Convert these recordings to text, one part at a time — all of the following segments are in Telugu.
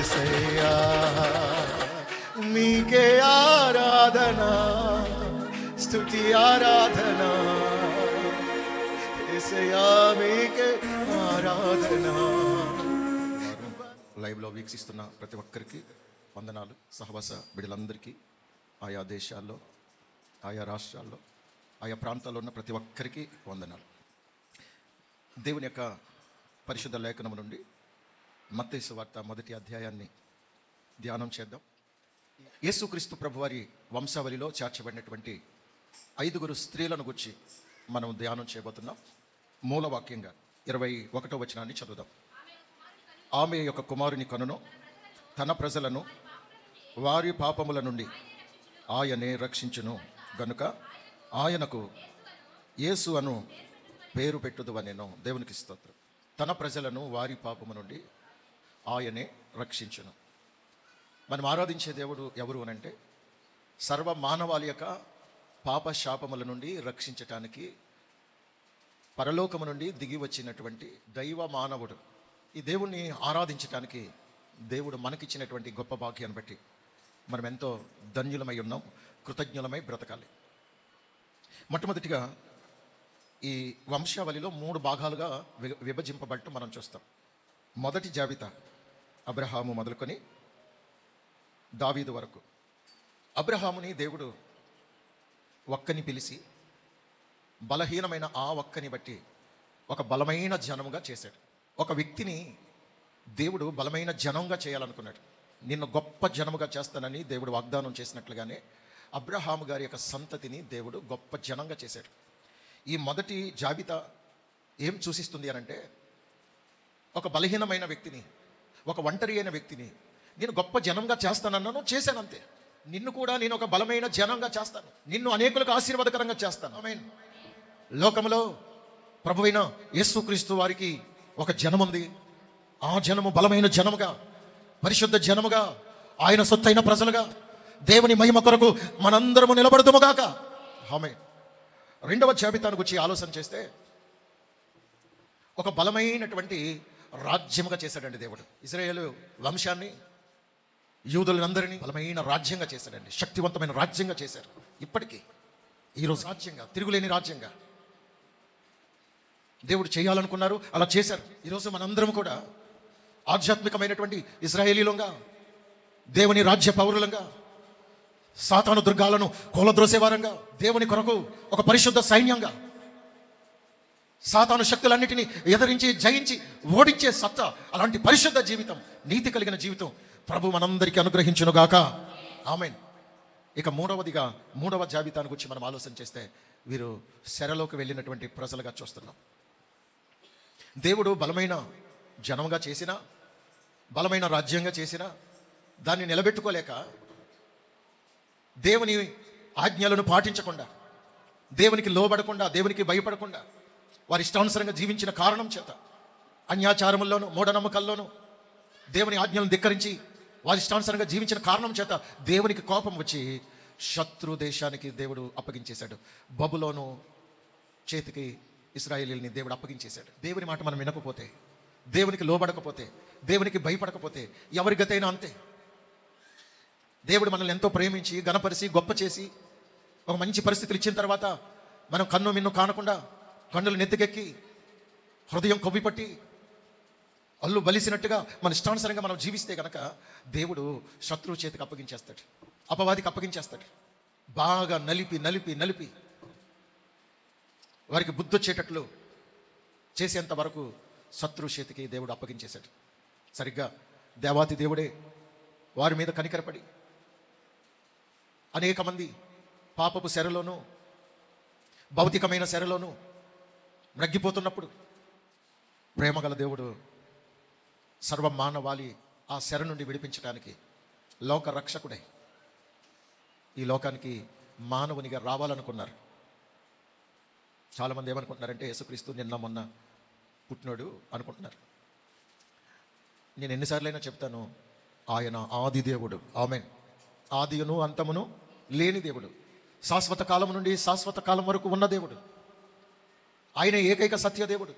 ఏసయ్యా మీకే ఆరాధన స్థుతి ఆరాధన. ఏసయ్యా మీకే ఆరాధన. లైవ్లో వీక్షిస్తున్న ప్రతి ఒక్కరికి వందనాలు. సహవాస బిడ్డలందరికీ ఆయా దేశాల్లో ఆయా రాష్ట్రాల్లో ఆయా ప్రాంతాల్లో ఉన్న ప్రతి ఒక్కరికి వందనాలు. దేవుని యొక్క పరిశుద్ధ లేఖనం నుండి మత్తేసు వార్త మొదటి అధ్యాయాన్ని ధ్యానం చేద్దాం. యేసుక్రీస్తు ప్రభువారి వంశావళిలో చేర్చబడినటువంటి ఐదుగురు స్త్రీలను గురించి మనం ధ్యానం చేయబోతున్నాం. మూలవాక్యంగా ఇరవై ఒకటో వచనాన్ని చదువుదాం. ఆమె యొక్క కుమారుని కనును తన ప్రజలను వారి పాపముల నుండి ఆయనే రక్షించును. గనుక ఆయనకు యేసు అను పేరు పెట్టుదు నేను దేవునికి స్తోత్రం. తన ప్రజలను వారి పాపము నుండి ఆయనే రక్షించును. మనం ఆరాధించే దేవుడు ఎవరు అనంటే సర్వ మానవాళి యొక్క పాప శాపముల నుండి రక్షించటానికి పరలోకము నుండి దిగి వచ్చినటువంటి దైవ మానవుడు. ఈ దేవుణ్ణి ఆరాధించటానికి దేవుడు మనకిచ్చినటువంటి గొప్ప భాగ్యాన్ని బట్టి మనం ఎంతో ధన్యులమై ఉన్నాం కృతజ్ఞులమై బ్రతకాలి. మొట్టమొదటిగా ఈ వంశావళిలో మూడు భాగాలుగా విభజింపబడటం మనం చూస్తాం. మొదటి జాబితా అబ్రహాము మొదలుకొని దావీదు వరకు. అబ్రహాముని దేవుడు ఒక్కని పిలిచి బలహీనమైన ఆ ఒక్కని బట్టి ఒక బలమైన జనముగా చేశాడు. ఒక వ్యక్తిని దేవుడు బలమైన జనంగా చేయాలనుకున్నాడు. నిన్ను గొప్ప జనముగా చేస్తానని దేవుడు వాగ్దానం చేసినట్లుగానే అబ్రహాము గారి యొక్క సంతతిని దేవుడు గొప్ప జనంగా చేశాడు. ఈ మొదటి జాబితా ఏం సూచిస్తుంది అనంటే ఒక బలహీనమైన వ్యక్తిని ఒక ఒంటరి అయిన వ్యక్తిని. నేను గొప్ప జనంగా చేస్తానన్నాను చేశాను అంతే నిన్ను కూడా నేను ఒక బలమైన జనంగా చేస్తాను. నిన్ను అనేకులకు ఆశీర్వాదకరంగా చేస్తాను. ఆమేన్ లోకంలో ప్రభువైన యేసుక్రీస్తు వారికి ఒక జనం ఉంది ఆ జనము బలమైన జనముగా పరిశుద్ధ జనముగా ఆయన సొత్తైన ప్రజలుగా దేవుని మహిమ కొరకు మనందరము నిలబడదుముగాక. ఆమె రెండవ జాబితాను గురించి ఆలోచన చేస్తే ఒక బలమైనటువంటి రాజ్యముగా చేశాడండి దేవుడు. ఇజ్రాయేల్ వంశాన్ని యూదులందరినీ బలమైన రాజ్యంగా చేశాడండి. శక్తివంతమైన రాజ్యంగా చేశారు. ఇప్పటికీ ఈరోజు రాజ్యంగా తిరుగులేని రాజ్యంగా దేవుడు చేయాలనుకున్నారు అలా చేశారు. ఈరోజు మనందరం కూడా ఆధ్యాత్మికమైనటువంటి ఇజ్రాయేలీలంగా దేవుని రాజ్య పౌరులంగా సాతాను దుర్గాలను కూలద్రోసేవారంగా దేవుని కొరకు ఒక పరిశుద్ధ సైన్యంగా సాతాను శక్తులన్నిటిని ఎదిరించి జయించి ఓడించే సత్తా అలాంటి పరిశుద్ధ జీవితం నీతి కలిగిన జీవితం ప్రభు మనందరికీ అనుగ్రహించునుగాక. ఆమెన్. ఇక మూడవదిగా మూడవ జాబితాను గురించి మనం ఆలోచన చేస్తే వీరు శరలోకి వెళ్ళినటువంటి ప్రజలుగా చూస్తున్నాం. దేవుడు బలమైన జనంగా చేసిన బలమైన రాజ్యంగా చేసిన దాన్ని నిలబెట్టుకోలేక దేవుని ఆజ్ఞలను పాటించకుండా దేవునికి లోబడకుండా దేవునికి భయపడకుండా వారి ఇష్టానుసరంగా జీవించిన కారణం చేత అన్యాచారముల్లోనూ మూఢనమ్మకాల్లోనూ దేవుని ఆజ్ఞలను ధిక్కరించి వారి ఇష్టానుసరంగా జీవించిన కారణం చేత దేవునికి కోపం వచ్చి శత్రు దేశానికి దేవుడు అప్పగించేశాడు. బబులోను చేతికి ఇస్రాయేలీని దేవుడు అప్పగించేశాడు. దేవుని మాట మనం వినకపోతే దేవునికి లోబడకపోతే దేవునికి భయపడకపోతే ఎవరి గతైనా అంతే. దేవుడు మనల్ని ఎంతో ప్రేమించి గణపరిచి గొప్ప చేసి ఒక మంచి పరిస్థితులు ఇచ్చిన తర్వాత మనం కన్ను మిన్ను కానకుండా కండలు నెత్తికెక్కి హృదయం కొవ్విపట్టి అల్లు బలిసినట్టుగా మన ఇష్టానుసరంగా మనం జీవిస్తే కనుక దేవుడు శత్రువు చేతికి అప్పగించేస్తాడు అపవాదికి అప్పగించేస్తాడు. బాగా నలిపి నలిపి నలిపి వారికి బుద్ధి వచ్చేటట్లు చేసేంత వరకు శత్రువు చేతికి దేవుడు అప్పగించేశాడు. సరిగ్గా దేవాతి దేవుడే వారి మీద కనికరపడి అనేక మంది పాపపు శరలోనూ భౌతికమైన శరలోనూ మ్రగ్గిపోతున్నప్పుడు ప్రేమగల దేవుడు సర్వ మానవాళి ఆ శర నుండి విడిపించడానికి లోక రక్షకుడై. ఈ లోకానికి మానవునిగా రావాలనుకున్నారు. చాలామంది ఏమనుకుంటున్నారంటే యేసుక్రీస్తు నిన్న మొన్న పుట్టినోడు అనుకుంటున్నారు. నేను ఎన్నిసార్లైనా చెప్తాను ఆయన ఆది దేవుడు. ఆమెన్. ఆదియును అంతమును లేని దేవుడు. శాశ్వత కాలం నుండి శాశ్వత కాలం వరకు ఉన్న దేవుడు. ఆయన ఏకైక సత్యదేవుడు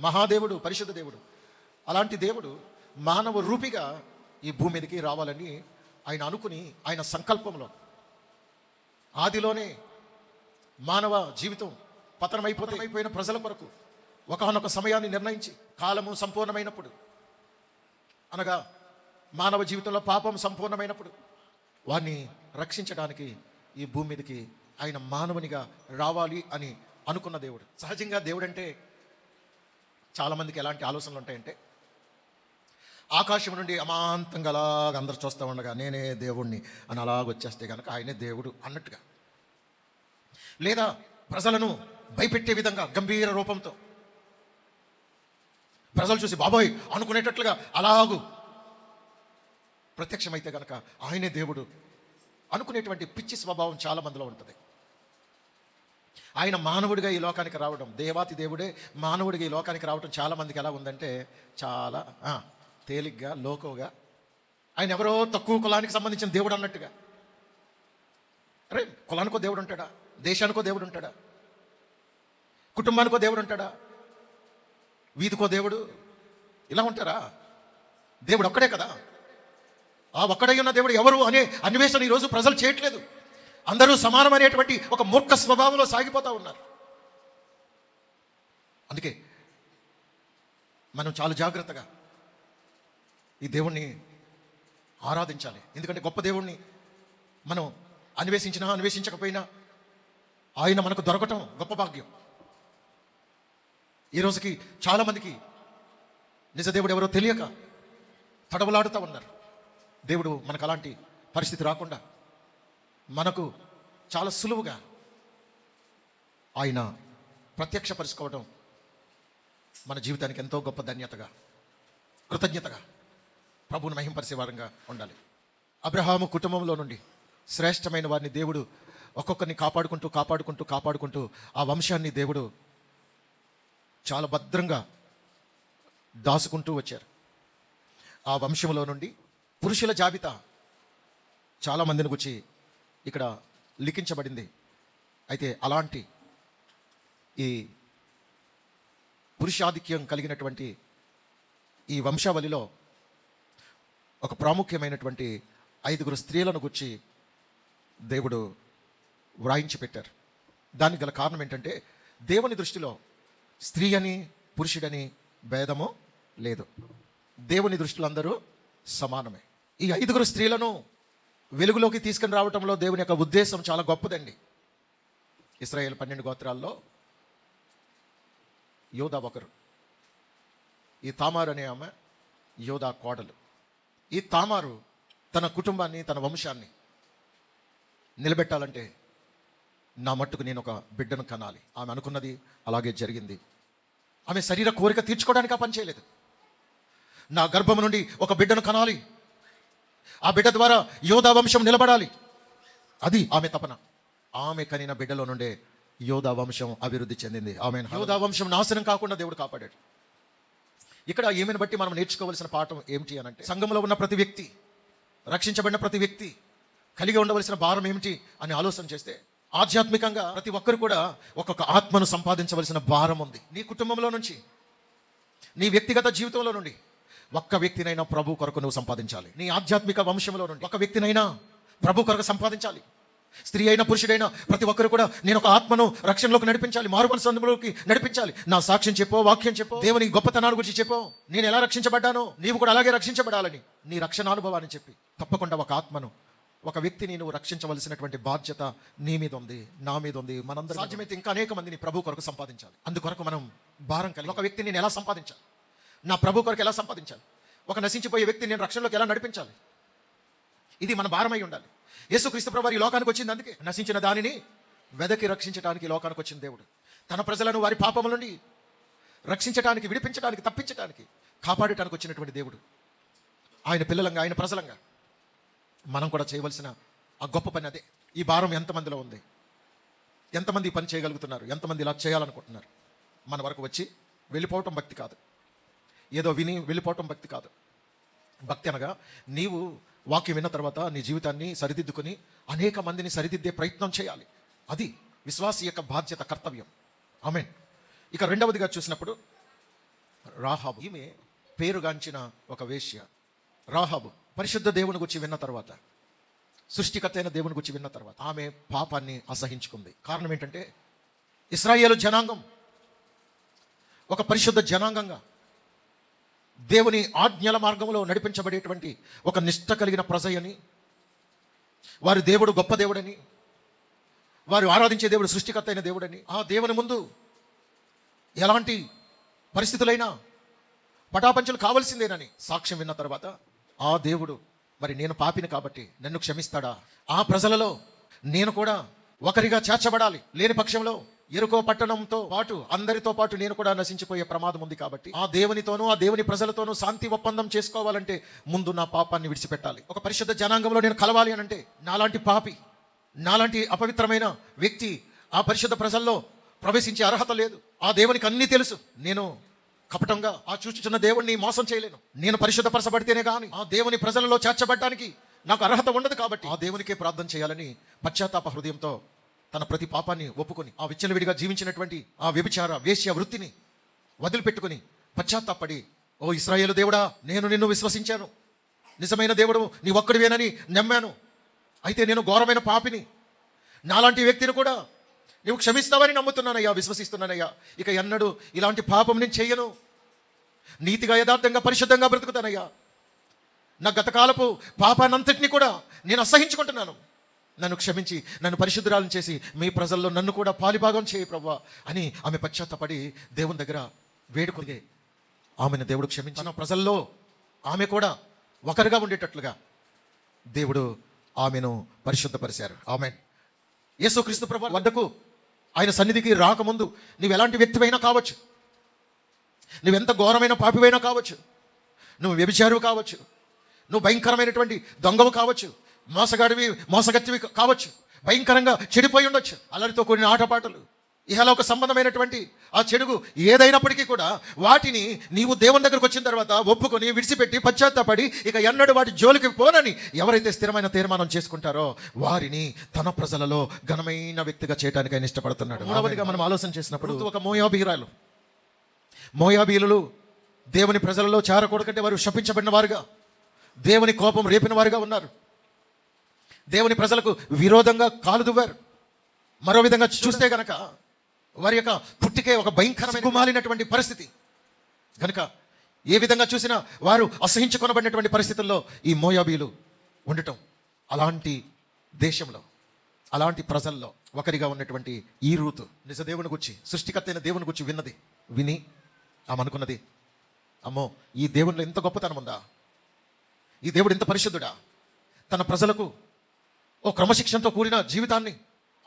మహాదేవుడు పరిశుద్ధ దేవుడు. అలాంటి దేవుడు మానవ రూపిగా ఈ భూమి మీదకి రావాలని ఆయన అనుకుని ఆయన సంకల్పంలో ఆదిలోనే మానవ జీవితం పతనమైపోతే అయిపోయిన ప్రజల కొరకు ఒకనొక సమయాన్ని నిర్ణయించి కాలము సంపూర్ణమైనప్పుడు అనగా మానవ జీవితంలో పాపం సంపూర్ణమైనప్పుడు వారిని రక్షించడానికి ఈ భూమి మీదకి ఆయన మానవునిగా రావాలి అని అనుకున్న దేవుడు. సహజంగా దేవుడు అంటే చాలామందికి ఎలాంటి ఆలోచనలు ఉంటాయంటే ఆకాశం నుండి అమాంతంగా అలాగ అందరు చూస్తూ ఉండగా నేనే దేవుణ్ణి అని అలాగ వచ్చేస్తే కనుక ఆయనే దేవుడు అన్నట్టుగా. లేదా ప్రజలను భయపెట్టే విధంగా గంభీర రూపంతో. ప్రజలు చూసి బాబోయ్ అనుకునేటట్లుగా అలాగు. ప్రత్యక్షమైతే కనుక ఆయనే దేవుడు అనుకునేటువంటి పిచ్చి స్వభావం చాలా మందిలో ఉంటుంది. ఆయన మానవుడిగా ఈ లోకానికి రావడం దేవాతి దేవుడే మానవుడిగా ఈ లోకానికి రావడం చాలామందికి ఎలా ఉందంటే చాలా తేలిగ్గా లోకోగా. ఆయన ఎవరో తక్కువ కులానికి సంబంధించిన దేవుడు అన్నట్టుగా. అరే కులానికో దేవుడు ఉంటాడా? దేశానికో దేవుడు ఉంటాడా? కుటుంబానికో దేవుడు ఉంటాడా? వీధికో దేవుడు? ఇలా ఉంటారా? దేవుడు ఒక్కడే కదా. ఆ ఒక్కడై ఉన్న దేవుడు ఎవరు అనే అన్వేషణ ఈరోజు ప్రజలు చేయట్లేదు. అందరూ సమానమైనటువంటి ఒక మూర్ఖ స్వభావంలో సాగిపోతూ ఉన్నారు. అందుకే మనం చాలా జాగ్రత్తగా ఈ దేవుణ్ణి ఆరాధించాలి. ఎందుకంటే గొప్ప దేవుణ్ణి మనం అన్వేషించినా అన్వేషించకపోయినా ఆయన మనకు దొరకటం గొప్ప భాగ్యం. ఈ రోజుకి చాలామందికి నిజ దేవుడు ఎవరో తెలియక తడవలాడుతూ ఉన్నారు. దేవుడు మనకు అలాంటి పరిస్థితి రాకుండా మనకు చాలా సులువుగా ఆయన ప్రత్యక్షపరుచుకోవడం మన జీవితానికి ఎంతో గొప్ప ధన్యతగా కృతజ్ఞతగా ప్రభువును మహింపరిచే వారంగా ఉండాలి. అబ్రహాము కుటుంబంలో నుండి శ్రేష్టమైన వారిని దేవుడు ఒక్కొక్కరిని కాపాడుకుంటూ కాపాడుకుంటూ కాపాడుకుంటూ ఆ వంశాన్ని దేవుడు చాలా భద్రంగా దాచుకుంటూ వచ్చారు. ఆ వంశంలో నుండి పురుషుల జాబితా చాలా మందిని గురించి ఇక్కడ లిఖించబడింది. అయితే అలాంటి ఈ పురుషాధిక్యం కలిగినటువంటి ఈ వంశావళిలో ఒక ప్రాముఖ్యమైనటువంటి ఐదుగురు స్త్రీలను గుర్చి దేవుడు వ్రాయించి పెట్టారు. దానికి గల కారణం ఏంటంటే దేవుని దృష్టిలో స్త్రీ అని పురుషుడని భేదము లేదు. దేవుని దృష్టిలో అందరూ సమానమే. ఈ ఐదుగురు స్త్రీలను వెలుగులోకి తీసుకుని రావటంలో దేవుని యొక్క ఉద్దేశం చాలా గొప్పదండి. ఇస్రాయేల్ పన్నెండు గోత్రాల్లో యోధా ఒకరు. ఈ తామారు అనే ఆమె యోధా కోడలు. ఈ తామారు తన కుటుంబాన్ని తన వంశాన్ని నిలబెట్టాలంటే నా మట్టుకు నేను ఒక బిడ్డను కనాలి. ఆమె అనుకున్నది అలాగే జరిగింది. ఆమె శరీర కోరిక తీర్చుకోవడానికి ఆ పని చేయలేదు. నా గర్భం నుండి ఒక బిడ్డను కనాలి. ఆ బిడ్డ ద్వారా యోధా వంశం నిలబడాలి. అది ఆమె తపన. ఆమె కనిన బిడ్డలో నుండే యోధా వంశం అభివృద్ధి చెందింది. ఆమె యోధా వంశం నాశనం కాకుండా దేవుడు కాపాడాడు. ఇక్కడ ఈమెను బట్టి మనం నేర్చుకోవాల్సిన పాఠం ఏమిటి అని అంటే సంఘంలో ఉన్న ప్రతి వ్యక్తి రక్షించబడిన ప్రతి వ్యక్తి కలిగి ఉండవలసిన భారం ఏమిటి అని ఆలోచన చేస్తే ఆధ్యాత్మికంగా ప్రతి ఒక్కరు కూడా ఒక్కొక్క ఆత్మను సంపాదించవలసిన భారం ఉంది. నీ కుటుంబంలో నుంచి నీ వ్యక్తిగత జీవితంలో నుండి ఒక్క వ్యక్తినైనా ప్రభు కొరకు నువ్వు సంపాదించాలి. నీ ఆధ్యాత్మిక వంశంలో నుండి ఒక వ్యక్తినైనా ప్రభు కొరకు సంపాదించాలి. స్త్రీ అయినా పురుషుడైనా ప్రతి ఒక్కరు కూడా నేను ఒక ఆత్మను రక్షణలోకి నడిపించాలి మారు సందులోకి నడిపించాలి. నా సాక్ష్యం చెప్పో వాక్యం చెప్పో దేవుని గొప్పతనాన్ని గురించి చెప్పో. నేను ఎలా రక్షించబడ్డానో నీవు కూడా అలాగే రక్షించబడాలని నీ రక్షణ అనుభవాన్ని చెప్పి తప్పకుండా ఒక ఆత్మను ఒక వ్యక్తిని నువ్వు రక్షించవలసినటువంటి బాధ్యత నీ మీద ఉంది నా మీద ఉంది. మనందరం సాధ్యమైతే ఇంకా అనేక మందిని ప్రభు కొరకు సంపాదించాలి. అందుకొరకు మనం భారం కలిగి ఒక వ్యక్తిని నేను ఎలా సంపాదించాలి? నా ప్రభు కొరకు ఎలా సంపాదించాలి? ఒక నశించిపోయే వ్యక్తిని నేను రక్షణలోకి ఎలా నడిపించాలి? ఇది మన భారమై ఉండాలి. యేసుక్రీస్తు ప్రభు ఈ లోకానికి వచ్చింది అందుకే నశించిన దానిని వెదకి రక్షించడానికి లోకానికి వచ్చిన దేవుడు. తన ప్రజలను వారి పాపముల నుండి రక్షించడానికి విడిపించడానికి తప్పించడానికి కాపాడటానికి వచ్చినటువంటి దేవుడు. ఆయన పిల్లలంగా ఆయన ప్రజలంగా. మనం కూడా చేయవలసిన ఆ గొప్ప పని అదే. ఈ భారం ఎంతమందిలో ఉంది? ఎంతమంది పని చేయగలుగుతున్నారు? ఎంతమంది ఇలా చేయాలనుకుంటున్నారు? మన వరకు వచ్చి వెళ్ళిపోవటం భక్తి కాదు. ఏదో విని వెళ్ళిపోవటం భక్తి కాదు. భక్తి అనగా నీవు వాక్యం విన్న తర్వాత నీ జీవితాన్ని సరిదిద్దుకొని అనేక మందిని సరిదిద్దే ప్రయత్నం చేయాలి. అది విశ్వాసి యొక్క బాధ్యత కర్తవ్యం. ఆమెన్. ఇక రెండవదిగా చూసినప్పుడు రాహాబు. ఈమె పేరుగాంచిన ఒక వేశ్య. రాహాబు పరిశుద్ధ దేవుని గురించి విన్న తర్వాత సృష్టికర్త అయిన దేవుని గురించి విన్న తర్వాత ఆమె పాపాన్ని అసహించుకుంది. కారణం ఏంటంటే ఇస్రాయేలు జనాంగం. ఒక పరిశుద్ధ జనాంగంగా దేవుని ఆజ్ఞల మార్గంలో నడిపించబడేటువంటి ఒక నిష్ట కలిగిన ప్రజయని వారి దేవుడు గొప్ప దేవుడని వారు ఆరాధించే దేవుడు సృష్టికర్త అయిన దేవుడని ఆ దేవుని ముందు ఎలాంటి పరిస్థితులైనా పటాపంచలు కావలసిందేనని సాక్ష్యం విన్న తర్వాత ఆ దేవుడు మరి నేను పాపిని కాబట్టి నన్ను క్షమిస్తాడా? ఆ ప్రజలలో నేను కూడా ఒకరిగా చేర్చబడాలి లేని పక్షంలో ఎరుకో పట్టణంతో పాటు అందరితో పాటు నేను కూడా నశించిపోయే ప్రమాదం ఉంది కాబట్టి ఆ దేవునితోనూ ఆ దేవుని ప్రజలతోనూ శాంతి ఒప్పందం చేసుకోవాలంటే ముందు నా పాపాన్ని విడిచిపెట్టాలి. ఒక పరిశుద్ధ జనాంగంలో నేను కలవాలి అని అంటే నాలాంటి పాపి నాలాంటి అపవిత్రమైన వ్యక్తి ఆ పరిశుద్ధ ప్రజల్లో ప్రవేశించే అర్హత లేదు. ఆ దేవునికి అన్నీ తెలుసు. నేను కపటంగా ఆ చూచుచున్న దేవుణ్ణి మోసం చేయలేను. నేను పరిశుద్ధపరచబడితేనే కానీ ఆ దేవుని ప్రజలలో చేర్చబడటానికి నాకు అర్హత ఉండదు కాబట్టి ఆ దేవునికే ప్రార్థన చేయాలని పశ్చాత్తాప హృదయంతో తన ప్రతి పాపాన్ని ఒప్పుకొని ఆ విచ్చలవిడిగా జీవించినటువంటి ఆ వ్యభిచార వేశ్య వృత్తిని వదిలిపెట్టుకుని పశ్చాత్తాపడి ఓ ఇస్రాయేలు దేవుడా నేను నిన్ను విశ్వసించాను. నిజమైన దేవుడు నీ ఒక్కడివేనని నమ్మాను. అయితే నేను ఘోరమైన పాపిని. నాలాంటి వ్యక్తిని కూడా నువ్వు క్షమిస్తావని నమ్ముతున్నానయ్యా విశ్వసిస్తున్నానయ్యా. ఇక ఎన్నడూ ఇలాంటి పాపం నేను చెయ్యను నీతిగా యథార్థంగా పరిశుద్ధంగా బ్రతుకుతానయ్యా. నా గతకాలపు పాపానంతటిని కూడా నేను అసహించుకుంటున్నాను. నన్ను క్షమించి నన్ను పరిశుద్ధురాలను చేసి మీ ప్రజల్లో నన్ను కూడా పాలిభాగం చేయి ప్రభా అని ఆమె పశ్చాత్తపడి దేవుని దగ్గర వేడుకుందే ఆమెను దేవుడు క్షమించి తన ప్రజల్లో ఆమె కూడా ఒకరుగా ఉండేటట్లుగా దేవుడు ఆమెను పరిశుద్ధపరిచారు. ఆమె యేసుక్రీస్తు ప్రభు వద్దకు ఆయన సన్నిధికి రాకముందు నువ్వు ఎలాంటి వ్యక్తివైనా కావచ్చు. నువ్వెంత ఘోరమైన పాపివైనా కావచ్చు. నువ్వు వ్యభిచారువు కావచ్చు. నువ్వు భయంకరమైనటువంటి దొంగవు కావచ్చు. మోసగాడివి మోసగత్తివి కావచ్చు. భయంకరంగా చెడిపోయి ఉండొచ్చు. అల్లరితో కూడిన ఆటపాటలు. ఇహలోక సంబంధమైనటువంటి ఆ చెడుగు ఏదైనప్పటికీ కూడా వాటిని నీవు దేవుని దగ్గరకు వచ్చిన తర్వాత ఒప్పుకొని విడిచిపెట్టి పశ్చాత్తాపడి ఇక ఎన్నడూ వాటి జోలికి పోనని ఎవరైతే స్థిరమైన తీర్మానం చేసుకుంటారో వారిని తన ప్రజలలో ఘనమైన వ్యక్తిగా చేయడానికి ఆయన ఇష్టపడుతున్నాడు. మూడవదిగా మనం ఆలోచన చేసినప్పుడు ఒక మోయాబీరాలు మోయాబీలు దేవుని ప్రజలలో చేరకూడకంటే వారు శపించబడిన వారుగా. దేవుని కోపం రేపిన వారుగా ఉన్నారు. దేవుని ప్రజలకు విరోధంగా కాలు దువ్వారు. మరో విధంగా చూస్తే గనక వారి యొక్క పుట్టికే ఒక భయంకరమైన కుమాలినటువంటి పరిస్థితి. కనుక ఏ విధంగా చూసినా వారు అసహించుకొనబడినటువంటి పరిస్థితుల్లో ఈ మోయాబీలు ఉండటం అలాంటి దేశంలో అలాంటి ప్రజల్లో ఒకరిగా ఉన్నటువంటి ఈ రూతు నిజ దేవుని గురించి సృష్టికర్త అయిన దేవుని గురించి విన్నది విని ఆమె అనుకున్నది అమ్మో ఈ దేవునిలో ఇంత గొప్పతనం ఉందా? ఈ దేవుడు ఇంత పరిశుద్ధుడా? తన ప్రజలకు ఓ క్రమశిక్షణతో కూడిన జీవితాన్ని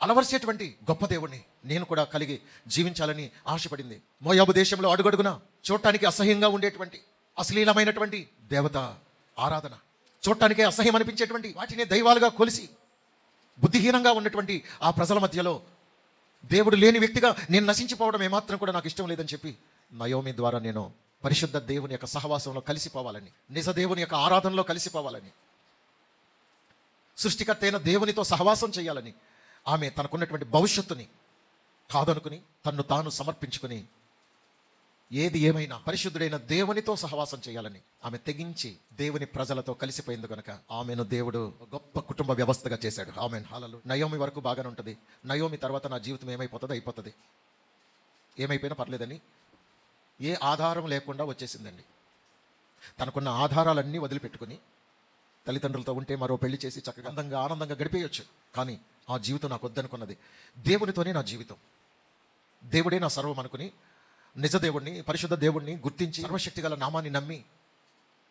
అలవరిసేటువంటి గొప్ప దేవుణ్ణి నేను కూడా కలిగి జీవించాలని ఆశపడింది. మోయాబు దేశంలో అడుగడుగున చూడటానికి అసహ్యంగా ఉండేటువంటి అశ్లీలమైనటువంటి దేవత ఆరాధన చూడటానికి అసహ్యం అనిపించేటువంటి వాటిని దైవాలుగా కొలిసి బుద్ధిహీనంగా ఉన్నటువంటి ఆ ప్రజల మధ్యలో దేవుడు లేని వ్యక్తిగా నేను నశించిపోవడం ఏమాత్రం కూడా నాకు ఇష్టం లేదని చెప్పి నయోమి ద్వారా నేను పరిశుద్ధ దేవుని యొక్క సహవాసంలో కలిసిపోవాలని నిజ దేవుని యొక్క ఆరాధనలో కలిసిపోవాలని సృష్టికర్త అయిన దేవునితో సహవాసం చేయాలని ఆమె తనకున్నటువంటి భవిష్యత్తుని కాదనుకుని తన్ను తాను సమర్పించుకుని ఏది ఏమైనా పరిశుద్ధుడైన దేవునితో సహవాసం చేయాలని ఆమె తెగించి దేవుని ప్రజలతో కలిసిపోయింది కనుక ఆమెను దేవుడు గొప్ప కుటుంబ వ్యవస్థగా చేశాడు. ఆమె హాలలు నయోమి వరకు బాగానే ఉంటుంది. నయోమి తర్వాత నా జీవితం ఏమైపోతుంది అయిపోతుంది. ఏమైపోయినా పర్లేదని ఏ ఆధారం లేకుండా వచ్చేసిందండి. తనకున్న ఆధారాలన్నీ వదిలిపెట్టుకుని తల్లిదండ్రులతో ఉంటే మరో పెళ్ళి చేసి చక్కగా అందంగా ఆనందంగా గడిపేయొచ్చు. కానీ ఆ జీవితం నాకు వద్దనుకున్నది. దేవునితోనే నా జీవితం. దేవుడే నా సర్వం అనుకుని నిజ దేవుణ్ణి పరిశుద్ధ దేవుణ్ణి గుర్తించి సర్వశక్తి గల నామాన్ని నమ్మి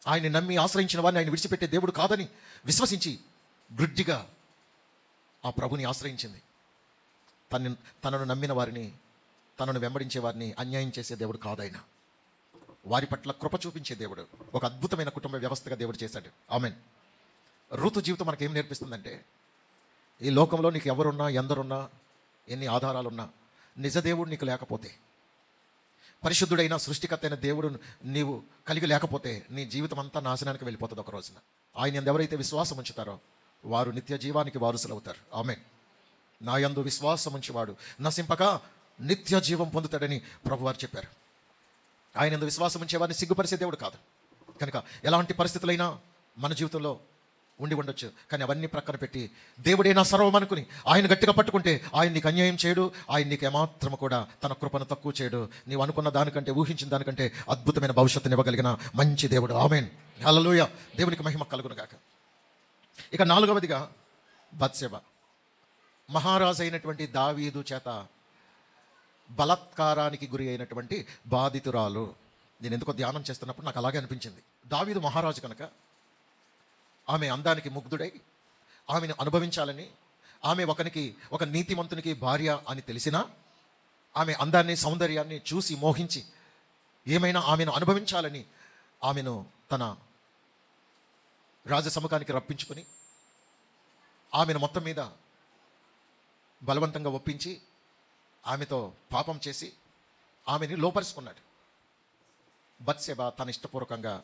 ఆయన్ని నమ్మి ఆశ్రయించిన వారిని ఆయన విడిచిపెట్టే దేవుడు కాదని విశ్వసించి గ్రుడ్డిగా ఆ ప్రభుని ఆశ్రయించింది. తన తనను నమ్మిన వారిని తనను వెంబడించే వారిని అన్యాయం చేసే దేవుడు కాదాయన వారి పట్ల కృప చూపించే దేవుడు. ఒక అద్భుతమైన కుటుంబ వ్యవస్థగా దేవుడు చేశాడు. ఆమెన్. ఋతు జీవితం మనకేం ఏం నేర్పిస్తుందంటే ఈ లోకంలో నీకు ఎవరున్నా ఎందరున్నా ఎన్ని ఆధారాలున్నా నిజ దేవుడు నీకు లేకపోతే పరిశుద్ధుడైన సృష్టికర్త అయిన దేవుడు నీవు కలిగి లేకపోతే నీ జీవితం అంతా నాశనానికి వెళ్ళిపోతుంది ఒక రోజున. ఆయన ఎవరైతే విశ్వాసం ఉంచుతారో వారు నిత్య జీవానికి వారసులు అవుతారు ఆమె నా యందు విశ్వాసం ఉంచేవాడు. నశింపక నిత్య జీవం పొందుతాడని ప్రభువారు చెప్పారు. ఆయన యందు విశ్వాసం ఉంచేవారిని సిగ్గుపరిచే దేవుడు కాదు. కనుక ఎలాంటి పరిస్థితులైనా మన జీవితంలో ఉండి ఉండొచ్చు. కానీ అవన్నీ ప్రక్కన పెట్టి దేవుడే నా సర్వం అనుకుని ఆయన గట్టిగా పట్టుకుంటే ఆయన నీకు అన్యాయం చేయడు ఆయన నీకు ఏమాత్రం కూడా తన కృపను తక్కువ చేయడు. నీవు అనుకున్న దానికంటే ఊహించిన దానికంటే అద్భుతమైన భవిష్యత్తుని ఇవ్వగలిగిన మంచి దేవుడు. ఆమెన్. హలలోయ దేవునికి మహిమ కలుగునుగాక ఇక నాలుగవదిగా బత్సేవ మహారాజు అయినటువంటి దావీదు చేత బలత్కారానికి గురి అయినటువంటి బాధితురాలు. నేను ఎందుకో ధ్యానం చేస్తున్నప్పుడు నాకు అలాగే అనిపించింది. దావీదు మహారాజు కనుక ఆమె అందానికి ముగ్ధుడై ఆమెను అనుభవించాలని ఆమె ఒకనికి ఒక నీతిమంతునికి భార్య అని తెలిసినా ఆమె అందాన్ని సౌందర్యాన్ని చూసి మోహించి ఏమైనా ఆమెను అనుభవించాలని ఆమెను తన రాజసముఖానికి రప్పించుకొని ఆమెను మొత్తం మీద బలవంతంగా ఒప్పించి ఆమెతో పాపం చేసి ఆమెని లోపరుచుకున్నాడు. బత్సెబ తన ఇష్టపూర్వకంగా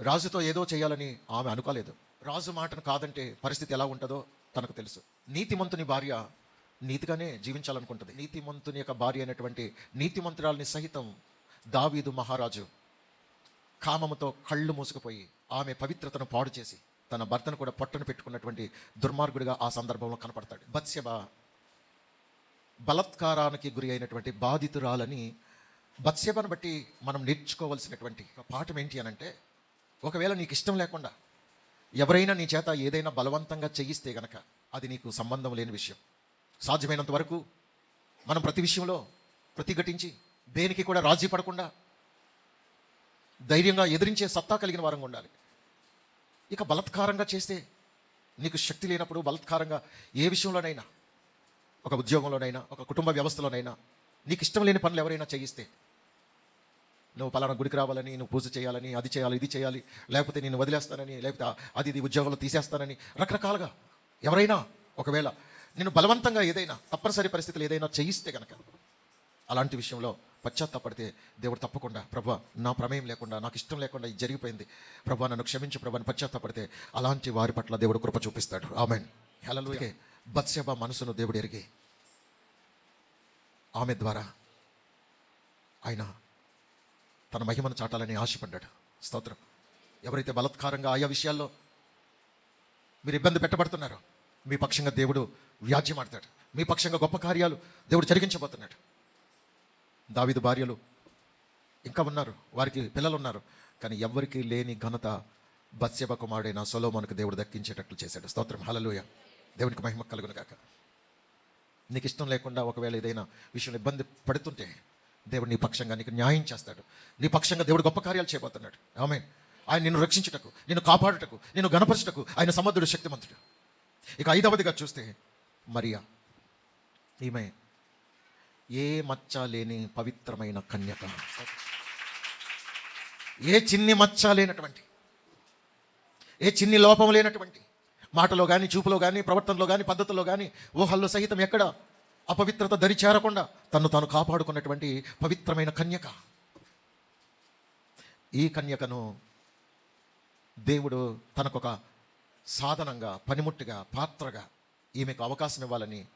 రాజుతో ఏదో చేయాలని ఆమె అనుకోలేదు. రాజు మాటను కాదంటే పరిస్థితి ఎలా ఉంటుందో తనకు తెలుసు. నీతిమంతుని భార్య నీతిగానే జీవించాలనుకుంటుంది. నీతిమంతుని యొక్క భార్య అయినటువంటి నీతిమంతురాల్ని సహితం దావీదు మహారాజు కామముతో కళ్ళు మూసుకుపోయి ఆమె పవిత్రతను పాడు చేసి తన భర్తను కూడా పొట్టను పెట్టుకున్నటువంటి దుర్మార్గుడిగా ఆ సందర్భంలో కనపడతాడు. బత్స్యబ బలత్కారానికి గురి అయినటువంటి బాధితురాలని బత్స్యబను బట్టి మనం నేర్చుకోవాల్సినటువంటి పాఠం ఏంటి అనంటే ఒకవేళ నీకు ఇష్టం లేకుండా ఎవరైనా నీ చేత ఏదైనా బలవంతంగా చేయిస్తే గనక అది నీకు సంబంధం లేని విషయం. సాధ్యమైనంత వరకు మనం ప్రతి విషయంలో ప్రతిఘటించి దేనికి కూడా రాజీ పడకుండా ధైర్యంగా ఎదిరించే సత్తా కలిగిన వారంగా ఉండాలి. ఇక బలత్కారంగా చేస్తే నీకు శక్తి లేనప్పుడు బలత్కారంగా ఏ విషయంలోనైనా ఒక ఉద్యోగంలోనైనా ఒక కుటుంబ వ్యవస్థలోనైనా నీకు ఇష్టం లేని పనులు ఎవరైనా చేయిస్తే నువ్వు పలానా గుడికి రావాలని నువ్వు పూజ చేయాలని అది చేయాలి ఇది చేయాలి లేకపోతే నేను వదిలేస్తానని లేకపోతే అది ఇది ఉద్యోగంలో తీసేస్తానని రకరకాలుగా. ఎవరైనా ఒకవేళ నేను బలవంతంగా ఏదైనా తప్పనిసరి పరిస్థితులు ఏదైనా చేయిస్తే కనుక అలాంటి విషయంలో పశ్చాత్తాపడితే దేవుడు తప్పకుండా ప్రభా నా ప్రమేయం లేకుండా నాకు ఇష్టం లేకుండా ఇది జరిగిపోయింది. ప్రభా నన్ను క్షమించు ప్రభా అని పశ్చాత్తాపడితే అలాంటి వారి పట్ల దేవుడు కృప చూపిస్తాడు. ఆమెన్. హలలుకే బత్సెబ మనసును దేవుడు ఎరిగి ఆమె ద్వారా ఆయన తన మహిమను చాటాలని ఆశపడ్డాడు. స్తోత్రం. ఎవరైతే బలత్కారంగా ఆయా విషయాల్లో మీరు ఇబ్బంది పెట్టబడుతున్నారో మీ పక్షంగా దేవుడు వ్యాజ్యమాడతాడు మీ పక్షంగా గొప్ప కార్యాలు దేవుడు జరిగించబోతున్నాడు. దావిదు భార్యలు ఇంకా ఉన్నారు వారికి పిల్లలు ఉన్నారు కానీ ఎవ్వరికీ లేని ఘనత బత్స్యబ కుమారుడైన సొలోమోనికి దేవుడు దక్కించేటట్లు చేశాడు. స్తోత్రం. హలలుయ దేవునికి మహిమ కలుగును కాక నీకు ఇష్టం లేకుండా ఒకవేళ ఏదైనా విషయంలో ఇబ్బంది పడుతుంటే దేవుడు నీ పక్షంగా నీకు న్యాయం చేస్తాడు. నీ పక్షంగా దేవుడు గొప్ప కార్యాలు చేయబోతున్నాడు. ఆమె ఆయన నిన్ను రక్షించుటకు నిన్ను కాపాడుటకు నిన్ను గణపరచుటకు ఆయన సమర్థుడు శక్తిమంతుడు. ఇక ఐదవదిగా చూస్తే మరియా. ఈమె ఏ మచ్చ లేని పవిత్రమైన కన్యక. ఏ చిన్ని మచ్చ లేనటువంటి ఏ చిన్ని లోపం లేనటువంటి మాటలో కానీ చూపులో కానీ ప్రవర్తనలో కానీ పద్ధతిలో కానీ ఊహల్లో సహితం ఎక్కడ అపవిత్రత దరి చేరకుండా తను తాను కాపాడుకున్నటువంటి పవిత్రమైన కన్యక. ఈ కన్యకను దేవుడు తనకొక సాధనంగా పనిముట్టుగా పాత్రగా ఈమెకు అవకాశం ఇవ్వాలని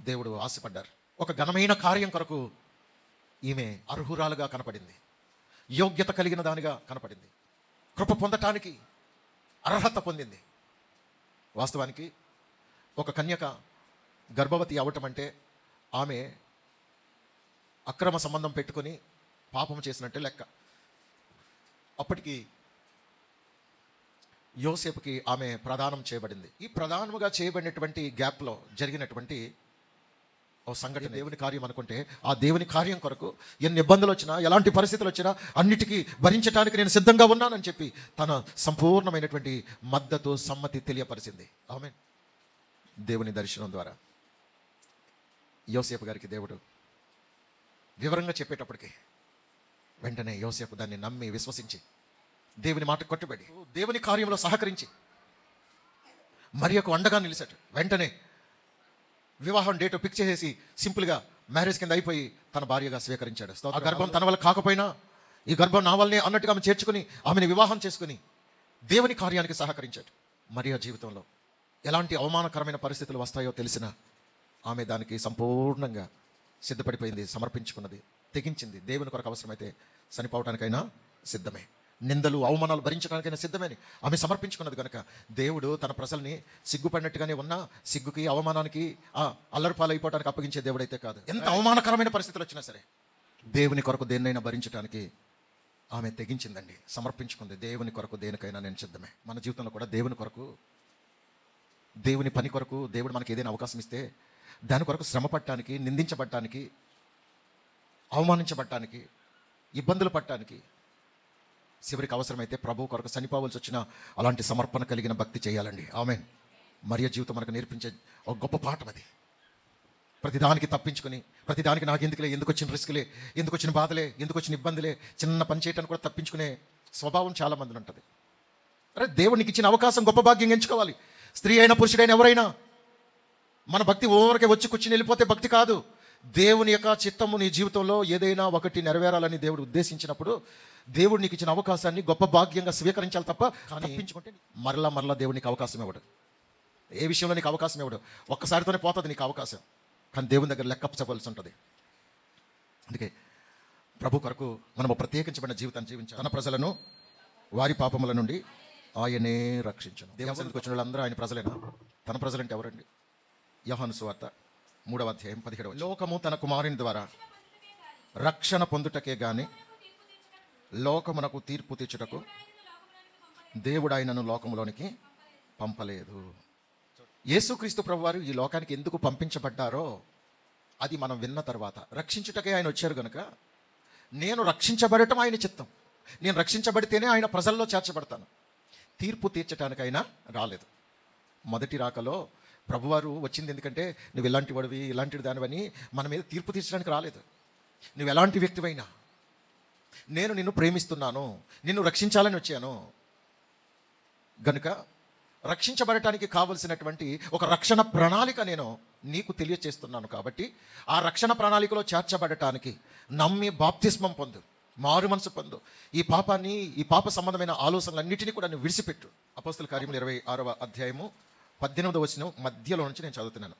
దేవుడు ఆశపడ్డారు. ఒక ఘనమైన కార్యం కొరకు ఈమె అర్హురాలుగా కనపడింది. యోగ్యత కలిగిన దానిగా కనపడింది. కృప పొందటానికి అర్హత పొందింది. వాస్తవానికి ఒక కన్యక గర్భవతి అవ్వటం అంటే ఆమె అక్రమ సంబంధం పెట్టుకొని పాపం చేసినట్టే లెక్క. అప్పటికి యోసేపుకి ఆమె ప్రదానం చేయబడింది. ఈ ప్రధానముగా చేయబడినటువంటి గ్యాప్లో జరిగినటువంటి ఓ సంఘటన దేవుని కార్యం అనుకుంటే ఆ దేవుని కార్యం కొరకు ఎన్ని ఇబ్బందులు వచ్చినా ఎలాంటి పరిస్థితులు వచ్చినా అన్నిటికీ భరించడానికి నేను సిద్ధంగా ఉన్నానని చెప్పి తన సంపూర్ణమైనటువంటి మద్దతు సమ్మతి తెలియపరిచింది. ఆమె దేవుని దర్శనం ద్వారా. యోసేపు గారికి దేవుడు వివరంగా చెప్పేటప్పటికి వెంటనే యోసేపు దాన్ని నమ్మి విశ్వసించి దేవుని మాట కట్టుబడి దేవుని కార్యంలో సహకరించి మరియకు అండగా నిలిచాడు. వెంటనే వివాహం డేట్ ఫిక్స్ చేసేసి సింపుల్గా మ్యారేజ్ కింద అయిపోయి తన భార్యగా స్వీకరించాడు. ఆ గర్భం తన వల్ల కాకపోయినా ఈ గర్భం నా వల్లనే అన్నట్టుగా ఆమె చేర్చుకుని ఆమెను వివాహం చేసుకుని దేవుని కార్యానికి సహకరించాడు. మరియా జీవితంలో ఎలాంటి అవమానకరమైన పరిస్థితులు వస్తాయో తెలిసిన ఆమె దానికి సంపూర్ణంగా సిద్ధపడిపోయింది సమర్పించుకున్నది తెగించింది. దేవుని కొరకు అవసరమైతే చనిపోవటానికైనా సిద్ధమే. నిందలు అవమానాలు భరించడానికైనా సిద్ధమని. ఆమె సమర్పించుకున్నది కనుక దేవుడు తన ప్రజల్ని సిగ్గుపడినట్టుగానే ఉన్నా సిగ్గుకి అవమానానికి ఆ అప్పగించే దేవుడైతే కాదు. ఎంత అవమానకరమైన పరిస్థితులు వచ్చినా సరే దేవుని కొరకు దేన్నైనా భరించడానికి ఆమె తెగించిందండి సమర్పించుకుంది. దేవుని కొరకు దేనికైనా నేను సిద్ధమే. మన జీవితంలో కూడా దేవుని కొరకు దేవుని పని కొరకు దేవుడు మనకి ఏదైనా అవకాశం ఇస్తే దాని కొరకు శ్రమ పట్టడానికి నిందించబడటానికి అవమానించబడటానికి ఇబ్బందులు పట్టడానికి చివరికి అవసరమైతే ప్రభు కొరకు చనిపోవలసి వచ్చిన అలాంటి సమర్పణ కలిగిన భక్తి చేయాలండి. ఆమె మరియ జీవితం మనకు నేర్పించే ఒక గొప్ప పాఠం అది. ప్రతిదానికి తప్పించుకొని ప్రతిదానికి నాకు ఎందుకులే ఎందుకు వచ్చిన రిస్క్లే ఎందుకు వచ్చిన బాధలే ఎందుకు వచ్చిన ఇబ్బందులే చిన్న పని చేయటానికి కూడా తప్పించుకునే స్వభావం చాలా మందిలో ఉంటుంది. అరే దేవునికి ఇచ్చిన అవకాశం గొప్ప భాగ్యం ఎంచుకోవాలి. స్త్రీ అయినా పురుషుడైనా ఎవరైనా మన భక్తి ఓవరకే వచ్చి కూర్చుని వెళ్ళిపోతే భక్తి కాదు. దేవుని యొక్క చిత్తము నీ జీవితంలో ఏదైనా ఒకటి నెరవేరాలని దేవుడు ఉద్దేశించినప్పుడు దేవుడు నీకు ఇచ్చిన అవకాశాన్ని గొప్ప భాగ్యంగా స్వీకరించాలి తప్ప తప్పించుకుంటే మరలా మరలా దేవునికి అవకాశం ఇవ్వడు. ఏ విషయంలో నీకు అవకాశం ఇవ్వడు? ఒక్కసారితోనే పోతుంది నీకు అవకాశం. కానీ దేవుని దగ్గర లెక్క చెప్పవలసి ఉంటుంది. అందుకే ప్రభు కొరకు మనము ప్రత్యేకించబడిన జీవితాన్ని జీవించాలి. తన ప్రజలను వారి పాపముల నుండి ఆయనే రక్షించను. దేవసరికి వచ్చిన వాళ్ళందరూ ఆయన ప్రజలేనా? తన ప్రజలంటే ఎవరండి? యోహాను సువార్త మూడవ అధ్యాయం పదిహేడవ లోకము తన కుమారుని ద్వారా రక్షణ పొందుటకే గాని లోకమునకు తీర్పు తీర్చుటకు దేవుడు ఆయనను లోకములోనికి పంపలేదు. యేసుక్రీస్తు ప్రభువారు ఈ లోకానికి ఎందుకు పంపించబడ్డారో అది మనం విన్న తర్వాత. రక్షించుటకే ఆయన వచ్చారు కనుక నేను రక్షించబడటం ఆయన చిత్తం. నేను రక్షించబడితేనే ఆయన ప్రజల్లో చేర్చబడతాను. తీర్పు తీర్చడానికైనా రాలేదు. మొదటి రాకలో ప్రభువారు వచ్చింది ఎందుకంటే నువ్వు ఇలాంటి వాడివి ఇలాంటి దానివని మన మీద తీర్పు తీర్చడానికి రాలేదు. నువ్వు ఎలాంటి వ్యక్తివైనా నేను నిన్ను ప్రేమిస్తున్నాను నిన్ను రక్షించాలని వచ్చాను. గనుక రక్షించబడటానికి కావలసినటువంటి ఒక రక్షణ ప్రణాళిక నేను నీకు తెలియచేస్తున్నాను కాబట్టి ఆ రక్షణ ప్రణాళికలో చేర్చబడటానికి నమ్మి బాప్తిస్మం పొందు మారు మనసు పొందు. ఈ పాపాన్ని ఈ పాప సంబంధమైన ఆలోచనలన్నింటినీ కూడా నువ్వు విడిచిపెట్టు. అపోస్తుల కార్యములు ఇరవై ఆరవ అధ్యాయము పద్దెనిమిదవ వచ్చిన మధ్యలో నుంచి నేను చదువుతున్నాను.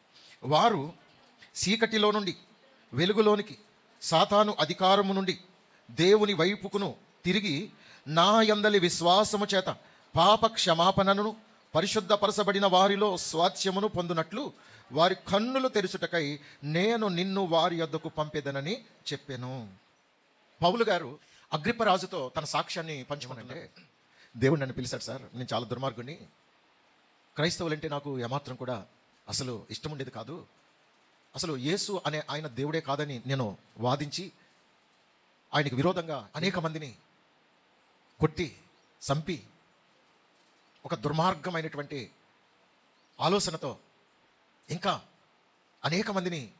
వారు చీకటిలో నుండి వెలుగులోనికి సాతాను అధికారము నుండి దేవుని వైపుకును తిరిగి నా యందలి విశ్వాసము చేత పాప క్షమాపణను పరిశుద్ధపరచబడిన వారిలో స్వాస్థ్యమును పొందినట్లు వారి కన్నులు తెరుచుటకై నేను నిన్ను వారి యొద్దకు పంపేదనని చెప్పాను. పౌలు గారు అగ్రిప్పరాజుతో తన సాక్ష్యాన్ని పంచుకునంటే దేవుడు నన్ను పిలిచాడు సార్ నేను చాలా దుర్మార్గుని క్రైస్తవులంటే నాకు ఏమాత్రం కూడా అసలు ఇష్టం ఉండేది కాదు. అసలు యేసు అనే ఆయన దేవుడే కాదని నేను వాదించి ఆయనకు విరోధంగా అనేక మందిని కొట్టి చంపి ఒక దుర్మార్గమైనటువంటి ఆలోచనతో ఇంకా అనేక మందిని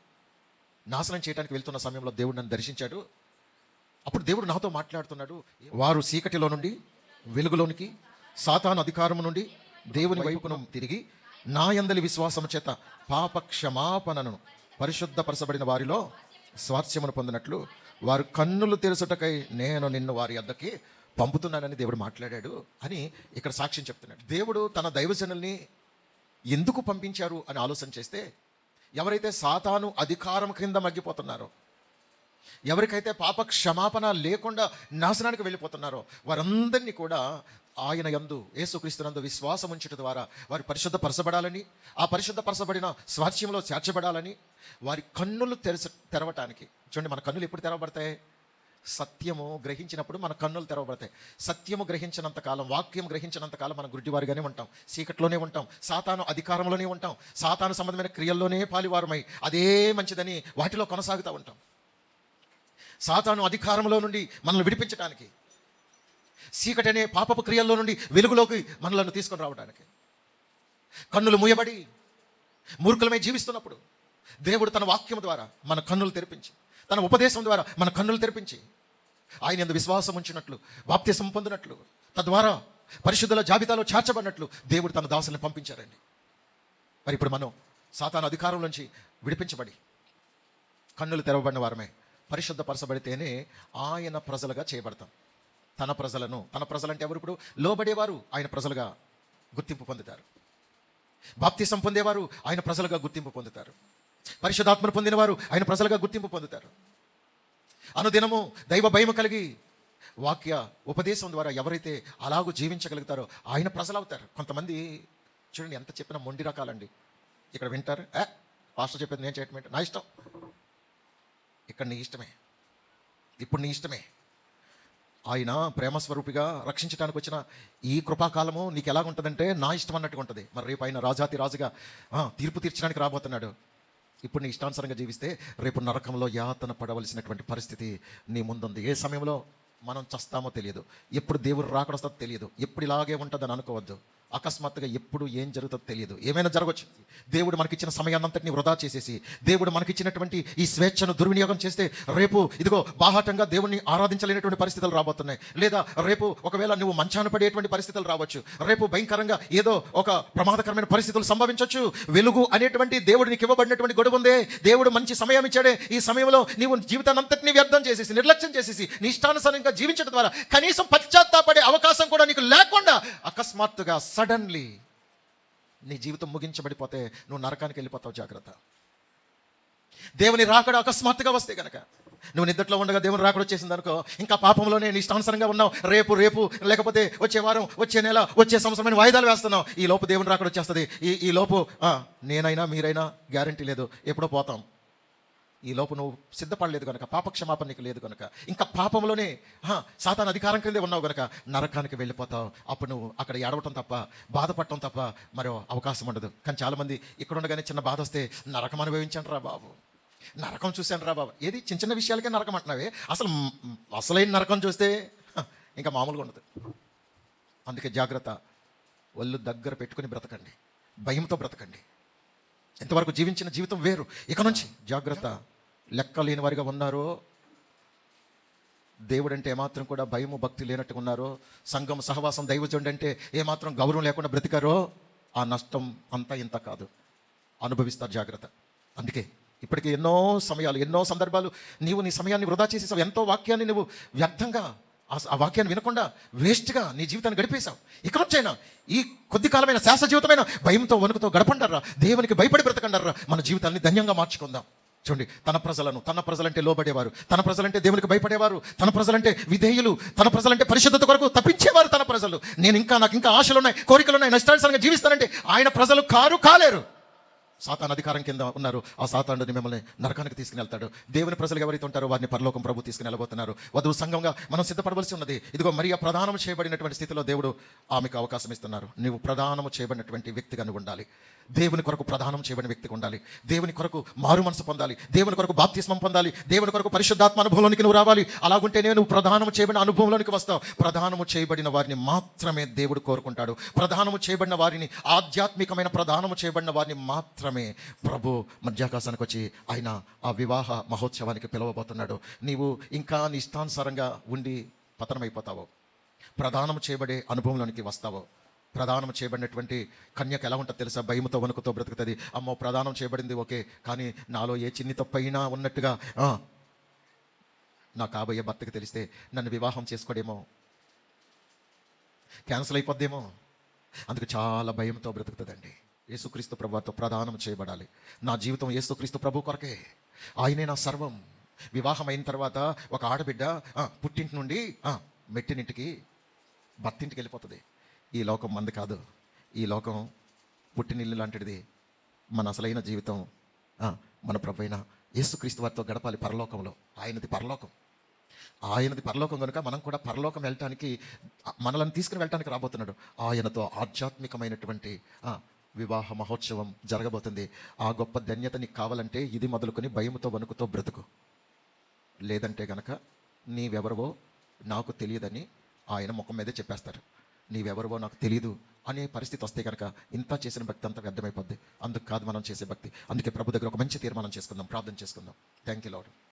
నాశనం చేయడానికి వెళ్తున్న సమయంలో దేవుడు నన్ను దర్శించాడు. అప్పుడు దేవుడు నాతో మాట్లాడుతున్నాడు. వారు చీకటిలో నుండి వెలుగులోనికి సాతాను అధికారము నుండి దేవుని వైపును తిరిగి నా యందలి విశ్వాసము చేత పాప క్షమాపణను పరిశుద్ధపరచబడిన వారిలో స్వాస్థ్యమును పొందినట్లు వారు కన్నులు తెరచుటకై నేను నిన్ను వారి అద్దకి పంపుతున్నానని దేవుడు మాట్లాడాడు అని ఇక్కడ సాక్ష్యం చెప్తున్నాడు. దేవుడు తన దైవజనుల్ని ఎందుకు పంపించారు అని ఆలోచన చేస్తే ఎవరైతే సాతాను అధికారం క్రింద మగ్గిపోతున్నారో ఎవరికైతే పాప క్షమాపణ లేకుండా నాశనానికి వెళ్ళిపోతున్నారో వారందరినీ కూడా ఆయన యందు యేసుక్రీస్తునందు విశ్వాసం ఉంచట ద్వారా వారి పరిశుద్ధపరచబడాలని ఆ పరిశుద్ధ పరచబడిన స్వార్థ్యంలో చేర్చబడాలని వారి కన్నులు తెరచ తెరవటానికి. చూడండి మన కన్నులు ఎప్పుడు తెరవబడతాయి? సత్యము గ్రహించినప్పుడు మన కన్నులు తెరవబడతాయి. సత్యము గ్రహించినంత కాలం వాక్యం గ్రహించినంత కాలం మనం గుడ్డివారిగానే ఉంటాం. చీకట్లోనే ఉంటాం. సాతాను అధికారంలోనే ఉంటాం. సాతాను సంబంధమైన క్రియల్లోనే పాలివారమై అదే మంచిదని వాటిలో కొనసాగుతూ ఉంటాం. సాతాను అధికారంలో నుండి మనల్ని విడిపించడానికి చీకటి అనే పాపపు క్రియల్లో నుండి వెలుగులోకి మనలను తీసుకొని రావడానికి. కన్నులు మూయబడి మూర్ఖులమై జీవిస్తున్నప్పుడు దేవుడు తన వాక్యం ద్వారా మన కన్నులు తెరిపించి తన ఉపదేశం ద్వారా మన కన్నులు తెరిపించి ఆయన ఎందు విశ్వాసం ఉంచినట్లు బాప్త్యసం పొందినట్లు తద్వారా పరిశుద్ధుల జాబితాలో చేర్చబడినట్లు దేవుడు తన దాసులను పంపించారండి. మరి ఇప్పుడు మనం సాతాను అధికారం నుంచి విడిపించబడి కన్నులు తెరవబడిన వారమే పరిశుద్ధపరచబడితేనే ఆయన ప్రజలుగా చేయబడతాం. తన ప్రజలను. తన ప్రజలంటే ఎవరు ఇప్పుడు? లోబడేవారు ఆయన ప్రజలుగా గుర్తింపు పొందుతారు. బాప్తిసం పొందేవారు ఆయన ప్రజలుగా గుర్తింపు పొందుతారు. పరిశుధాత్మను పొందినవారు ఆయన ప్రజలుగా గుర్తింపు పొందుతారు. అనుదినము దైవ భయము కలిగి వాక్య ఉపదేశం ద్వారా ఎవరైతే అలాగూ జీవించగలుగుతారో ఆయన ప్రజలు అవుతారు కొంతమంది చూడండి ఎంత చెప్పినా మొండి రకాలండి. ఇక్కడ వింటారు? ఏ? పాస్టర్ చెప్పేది నేను చేయటం ఏంటి? నా ఇష్టం. ఇక్కడ నీ ఇష్టమే. ఇప్పుడు నీ ఇష్టమే. ఆయన ప్రేమస్వరూపిగా రక్షించడానికి వచ్చిన ఈ కృపాకాలము నీకు ఎలా ఉంటుందంటే నా ఇష్టం అన్నట్టుగా ఉంటుంది. మరి రేపు ఆయన రాజాతి రాజుగా తీర్పు తీర్చడానికి రాబోతున్నాడు. ఇప్పుడు నీ ఇష్టానుసారంగా జీవిస్తే రేపు నరకంలో యాతన పడవలసినటువంటి పరిస్థితి నీ ముందుంది. ఏ సమయంలో మనం చస్తామో తెలియదు. ఎప్పుడు దేవుడు రాకడొస్తుందో తెలియదు. ఎప్పుడు ఇలాగే ఉంటుందని అనుకోవద్దు. అకస్మాత్తుగా ఎప్పుడు ఏం జరుగుతుందో తెలియదు. ఏమైనా జరగవచ్చు దేవుడు మనకిచ్చిన సమయాన్నంతటిని వృధా చేసేసి దేవుడు మనకిచ్చినటువంటి ఈ స్వేచ్ఛను దుర్వినియోగం చేస్తే రేపు ఇదిగో బాహాటంగా దేవుణ్ణి ఆరాధించలేనటువంటి పరిస్థితులు రాబోతున్నాయి. లేదా రేపు ఒకవేళ నువ్వు మంచాన పడేటువంటి పరిస్థితులు రావచ్చు. రేపు భయంకరంగా ఏదో ఒక ప్రమాదకరమైన పరిస్థితులు సంభవించవచ్చు వెలుగు అనేటువంటి దేవుడు నీకు ఇవ్వబడినటువంటి గొడవ ఉందే. దేవుడు మంచి సమయం ఇచ్చాడే. ఈ సమయంలో నీవు జీవితాన్నంతటిని వ్యర్థం చేసేసి నిర్లక్ష్యం చేసేసి నీ ఇష్టానుసారంగా జీవించడం ద్వారా కనీసం పశ్చాత్తాపడే అవకాశం కూడా నీకు లేకుండా అకస్మాత్తుగా సడన్లీ నీ జీవితం ముగించబడిపోతే నువ్వు నరకానికి వెళ్ళిపోతావు జాగ్రత్త. దేవుని రాకడ అకస్మాత్తుగా వస్తే గనక నువ్వు నిద్రలో ఉండగా దేవుని రాకడ వచ్చేసింది అనుకో ఇంకా పాపంలోనే నీ ఇష్టానుసారంగా ఉన్నావు. రేపు రేపు లేకపోతే వచ్చే వారం వచ్చే నెల వచ్చే సంవత్సరమైన వాయిదాలు వేస్తున్నావు. ఈ లోపు దేవుని రాకడ వచ్చేస్తుంది. ఈ ఈ లోపు నేనైనా మీరైనా గ్యారంటీ లేదు. ఎప్పుడో పోతాం. ఈ లోపు నువ్వు సిద్ధపడలేదు కనుక పాపక్షమాపణ నీకు లేదు కనుక ఇంకా పాపంలోనే సాతాన్ అధికారం కిందే ఉన్నావు కనుక నరకానికి వెళ్ళిపోతావు. అప్పుడు నువ్వు అక్కడ ఏడవటం తప్ప బాధపడటం తప్ప మరో అవకాశం ఉండదు. కానీ చాలామంది ఇక్కడ ఉండగానే చిన్న బాధ వస్తే నరకం అనుభవించండి రా బాబు. నరకం చూశాను రా బాబు. ఏది? చిన్న చిన్న విషయాలకే నరకం అంటున్నావే? అసలు అసలైన నరకం చూస్తే ఇంకా మామూలుగా ఉండదు. అందుకే జాగ్రత్త. ఒళ్ళు దగ్గర పెట్టుకుని బ్రతకండి. భయంతో బ్రతకండి. ఇంతవరకు జీవించిన జీవితం వేరు. ఇక నుంచి జాగ్రత్త. లెక్క లేని వారిగా ఉన్నారో దేవుడు అంటే ఏమాత్రం కూడా భయము భక్తి లేనట్టుగా ఉన్నారో సంఘం సహవాసం దైవజుడు అంటే ఏమాత్రం గౌరవం లేకుండా బ్రతికారో ఆ నష్టం అంతా ఇంత కాదు. అనుభవిస్తారు జాగ్రత్త. అందుకే ఇప్పటికే ఎన్నో సమయాలు ఎన్నో సందర్భాలు నీవు నీ సమయాన్ని వృధా చేసేసావు. ఎంతో వాక్యాన్ని నువ్వు వ్యర్థంగా ఆ వాక్యాన్ని వినకుండా వేస్ట్గా నీ జీవితాన్ని గడిపేశావు. ఇక్కడ వచ్చైనా ఈ కొద్ది కాలమైన శాశ్వత జీవితమైన భయంతో వణుకుతో గడపండర్రా దేవునికి భయపడి బ్రతకండర్రా మన జీవితాన్ని ధన్యంగా మార్చుకుందాం. చూడండి తన ప్రజలను తన ప్రజలంటే లోబడేవారు తన ప్రజలంటే దేవునికి భయపడేవారు తన ప్రజలంటే విధేయులు తన ప్రజలంటే పరిశుద్ధత కొరకు తప్పించేవారు తన ప్రజలు. నేను ఇంకా నాకు ఇంకా ఆశలు ఉన్నాయి కోరికలు ఉన్నాయి నష్టానుసారంగా జీవిస్తానంటే ఆయన ప్రజలు కారు కాలేరు. సాతాన్ అధికారం కింద ఉన్నారు. ఆ సాతానుడిని మిమ్మల్ని నరకానికి తీసుకుని వెళ్తాడు. దేవుని ప్రజలు ఎవరైతే ఉంటారో వారిని పరలోకం ప్రభు తీసుకుని వెళ్ళబోతున్నారు. వధువు సంఘంగా మనం సిద్ధపడవలసి ఉన్నది. ఇదిగో మరియా ప్రధానం చేయబడినటువంటి స్థితిలో దేవుడు ఆమెకు అవకాశం ఇస్తున్నారు. నువ్వు ప్రధానము చేయబడినటువంటి వ్యక్తిగా నువ్వు ఉండాలి. దేవుని కొరకు ప్రధానం చేయబడిన వ్యక్తికి ఉండాలి. దేవుని కొరకు మారు మనసు పొందాలి. దేవుని కొరకు బాప్తిస్మం పొందాలి. దేవుని కొరకు పరిశుద్ధాత్మ అనుభవంలోనికి నువ్వు రావాలి. అలాగుంటేనే నువ్వు ప్రధానము చేయబడిన అనుభవంలోనికి వస్తావు. ప్రధానము చేయబడిన వారిని మాత్రమే దేవుడు కోరుకుంటాడు. ప్రధానము చేయబడిన వారిని ఆధ్యాత్మికమైన ప్రధానము చేయబడిన వారిని మాత్రమే మాత్రమే ప్రభు మధ్యాకాశానికి వచ్చి ఆయన ఆ వివాహ మహోత్సవానికి పిలవబోతున్నాడు. నీవు ఇంకా నీ ఇష్టానుసారంగా ఉండి పతనమైపోతావు. ప్రధానం చేయబడే అనుభవంలోనికి వస్తావు. ప్రదానం చేయబడినటువంటి కన్యకు ఎలా ఉంటుందో తెలుసా? భయముతో వణుకుతో బ్రతుకుతుంది. అమ్మో ప్రదానం చేయబడింది ఓకే కానీ నాలో ఏ చిన్ని తప్పైనా ఉన్నట్టుగా నా కాబోయే భర్తకి తెలిస్తే నన్ను వివాహం చేసుకోడేమో. క్యాన్సిల్ అయిపోద్దేమో. అందుకు చాలా భయంతో బ్రతుకుతుందండి. యేసుక్రీస్తు ప్రభుతో ప్రదానం చేయబడాలి. నా జీవితం యేసుక్రీస్తు ప్రభు కొరకే. ఆయనే నా సర్వం. వివాహం అయిన తర్వాత ఒక ఆడబిడ్డ ఆ, పుట్టింటి నుండి మెట్టినింటికి భర్తింటికి వెళ్ళిపోతుంది. ఈ లోకం మంది కాదు. ఈ లోకం పుట్టినిల్లు లాంటిది. మన అసలైన జీవితం మన ప్రభు అయిన యేసుక్రీస్తు వారితో గడపాలి పరలోకంలో. ఆయనది పరలోకం. ఆయనది పరలోకం కనుక మనం కూడా పరలోకం వెళ్ళటానికి మనల్ని తీసుకుని వెళ్ళటానికి రాబోతున్నాడు. ఆయనతో ఆధ్యాత్మికమైనటువంటి వివాహ మహోత్సవం జరగబోతుంది. ఆ గొప్ప ధన్యత నీకు కావాలంటే ఇది మొదలుకొని భయముతో వణుకుతో బ్రతుకు. లేదంటే గనక నీవెవరవో నాకు తెలియదని ఆయన ముఖం మీదే చెప్పేస్తారు. నీవెవరవో నాకు తెలియదు అనే పరిస్థితి వస్తే కనుక ఇంత చేసిన భక్తి అంతా వ్యర్థమైపోద్ది. అందుకు కాదు మనం చేసే భక్తి. అందుకే ప్రభు దగ్గర ఒక మంచి తీర్మానం చేసుకుందాం ప్రార్థన చేసుకుందాం. Thank you lord